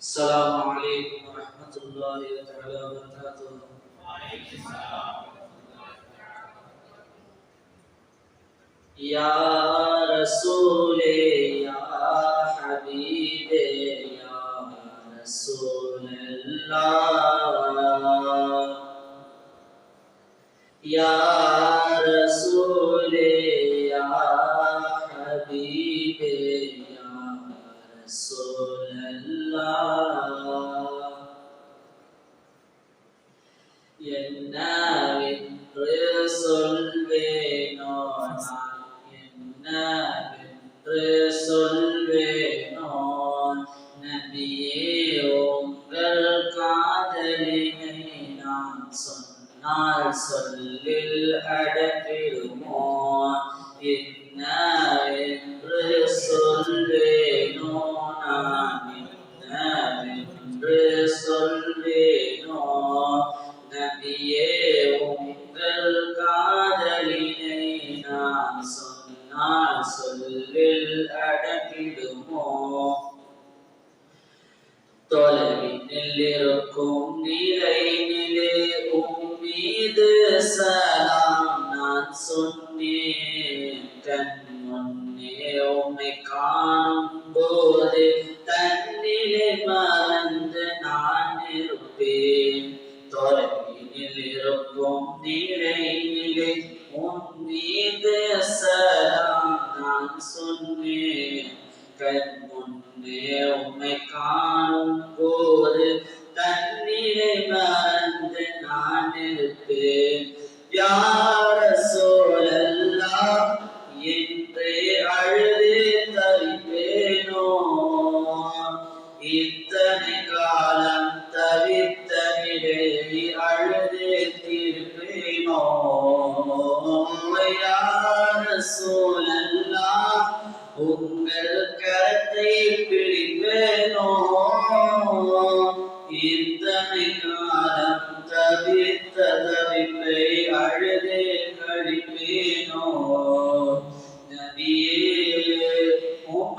السلام عليكم ورحمة الله تعالى وبركاته. يا رسول يا حبيب يا رسول الله. يا என்னவென்று சொல்வேனோ நான் என்னவென்று சொல்வேனோ நபியே உங்கள் காதலினை நான் சொன்னால் சொல்லில் அடக்கிடும் தொலைவினில் இருக்கும் நிலையினிலே உம்மீது சலாம் நான் சொன்னேன். கண் முன்னே உம்மை காணும் போது தன்னிலை மறந்து நான் இருப்பேன். யார சோழல்லா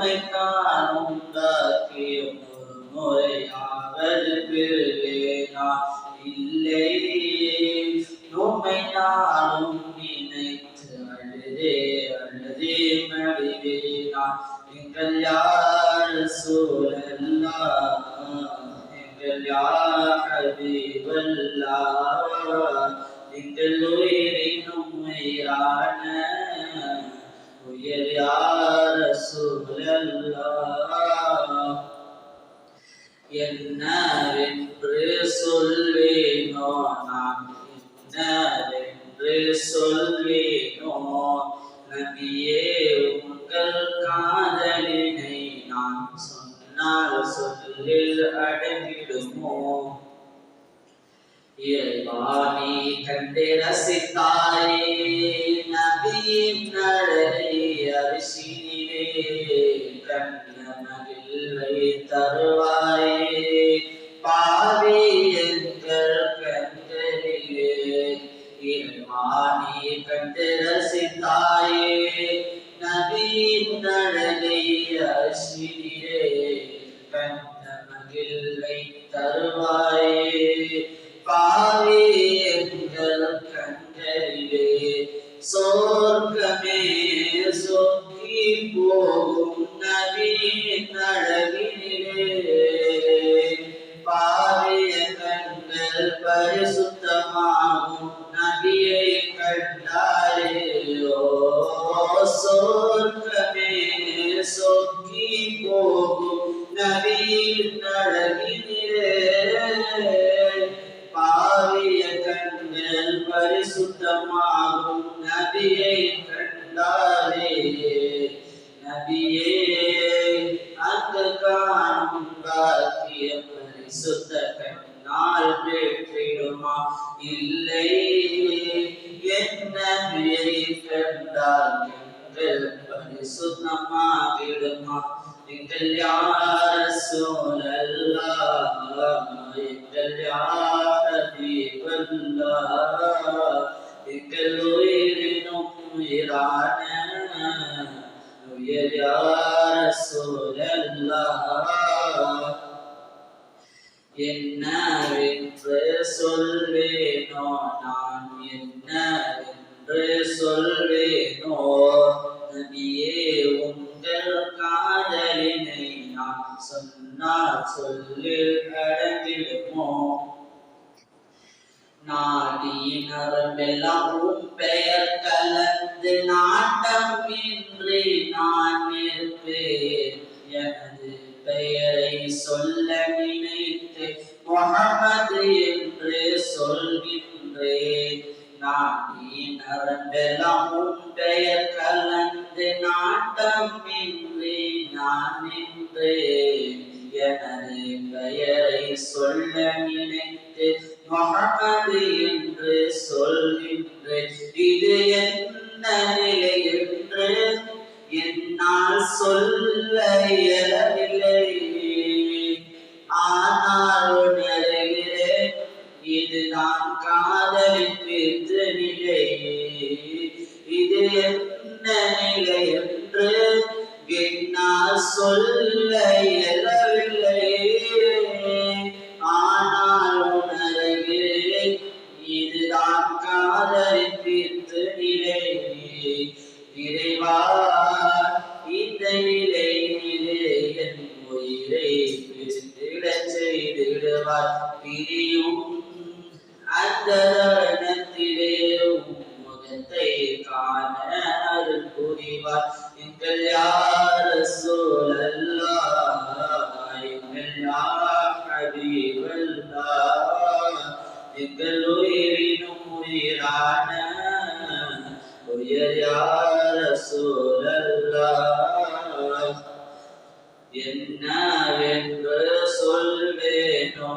உம்மை காணும் தாக்கியம் ஒரு முறையாவது பெறுவேனா இல்லை உம்மை நானும் நினைத்து அழுதே அழுதே மடிவேனா எங்கள் யார் சூழல்லா எங்கள் யார் ஹபீபல்லா எங்கள் யார்? சூழல்லா என்னவென்று சொல்வேனோ நான் என்னவென்று சொல்வேனோ. நபியே உங்கள் காதலினை நான் சொன்னால் சொல்லில் அடங்கிடுமோ. இறைவாணி கண்டு ரசித்தாயே. தருவாயே. பாவி எங்கள் கண்களிலே இறைவாணி கண்டு ரசித்தாயே. நபியின் நடை அரிசியிலே தருவாயே. பாவி கண்கள் பரிசுத்தமாகும் நபியை கண்டாலே சொர்க்கமே சொக்கி போகும் நபி நழகினிலே பாவிய கண்கள் பரிசுத்தமாகும் நபியை கண்டாலே நபியே அங்கு காணும் பாக்கிய பரிசுத்த கண்ணால் பெற்றிடுமா? இல்லை. என்ன நபியை கண்டால் கண்கள் பரிசுத்தமாகிடுமா? நீங்கள் யார் சோழல்லா எங்கள் யார் தீபல்லா எங்கள் உயிரினும் உயிரான உயர் யார் சோழல்லா என்னவென்று சொல்வேனோ? நான் என்னவென்று சொல்வேனோ? நபியே உங்கள் காதலினை நான் சொன்னால் சொல்லில் கடந்திடுமோ நாடி உன் பெயர் கலந்து நாட்டம் இன்றி நான் இருப்பேன். எனது பெயரை சொல்ல நினை முகமது என்று சொல்கின்றேன் நாடி பெயர் கலந்து நாட்டம் இன்றி நான் நின்றேன். எனது பெயரை சொல்ல நினைத்து முகமது என்று சொல்கின்றேன். இது என்ன நிலை என்று என்னால் சொல்ல இது என்ன நிலை எங்கள் உயிரினும் உயிரான உயர் யார் சூழல்லா என்னவென்று சொல்வேனோ